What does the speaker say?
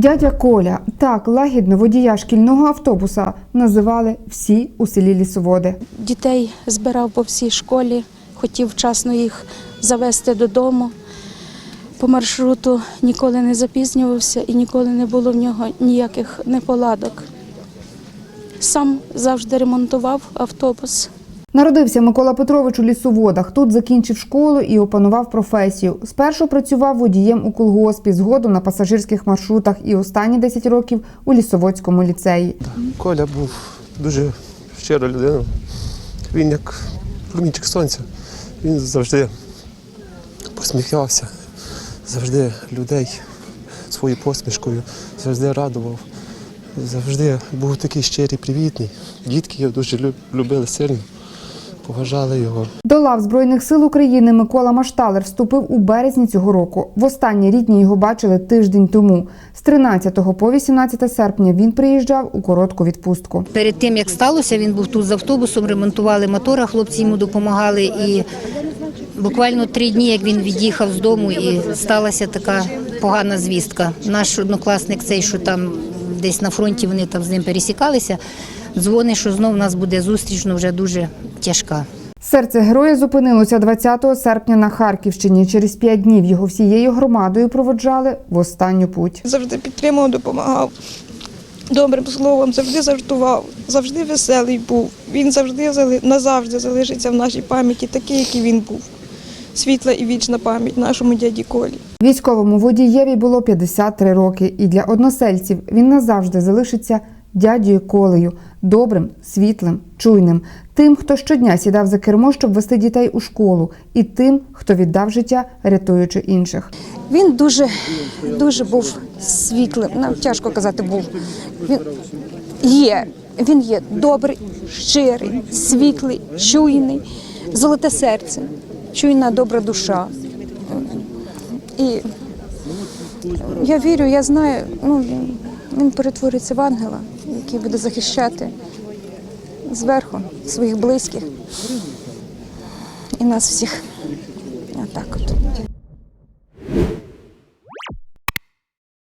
Дядя Коля так лагідно водія шкільного автобуса називали всі у селі Лісоводи. Дітей збирав по всій школі, хотів вчасно їх завести додому. По маршруту ніколи не запізнювався і ніколи не було в нього ніяких неполадок. Сам завжди ремонтував автобус. Народився Микола Петрович у лісоводах. Тут закінчив школу і опанував професію. Спершу працював водієм у колгоспі, згодом на пасажирських маршрутах і останні 10 років у лісоводському ліцеї. Коля був дуже щира людина. Він як промінчик сонця. Він завжди посміхався, завжди людей своєю посмішкою, завжди радував, завжди був такий щирий, привітний. Дітки його дуже люб- любили сильно, поважали його. До лав Збройних сил України Микола Машталер вступив у березні цього року. Востаннє рідні його бачили тиждень тому. З 13 по 18 серпня він приїжджав у коротку відпустку. Перед тим як сталося, він був тут з автобусом, ремонтували мотора, хлопці йому допомагали. І буквально три дні, як він від'їхав з дому, і сталася така погана звістка. Наш однокласник, цей, що там десь на фронті, вони там з ним пересікалися. Дзвонить, що знов у нас буде зустріч, ну вже дуже тяжка. Серце героя зупинилося 20 серпня на Харківщині. Через п'ять днів його всією громадою проводжали в останню путь. завжди підтримував, допомагав. Добрим словом, завжди жартував, завжди веселий був. Він завжди зали- назавжди залишиться в нашій пам'яті, такий, який він був. Світла і вічна пам'ять нашому дяді Колі. Військовому водієві було 53 роки, і для односельців він назавжди залишиться дядьою Колею, добрим, світлим, чуйним, тим, хто щодня сідав за кермо, щоб вести дітей у школу, і тим, хто віддав життя, рятуючи інших. Він дуже, дуже був світлим. Нам тяжко казати був. Він є. Він є добрий, щирий, світлий, чуйний, золоте серце, чуйна добра душа. І я вірю, я знаю, ну, він, перетвориться в ангела, який буде захищати зверху своїх близьких і нас всіх. Отак от.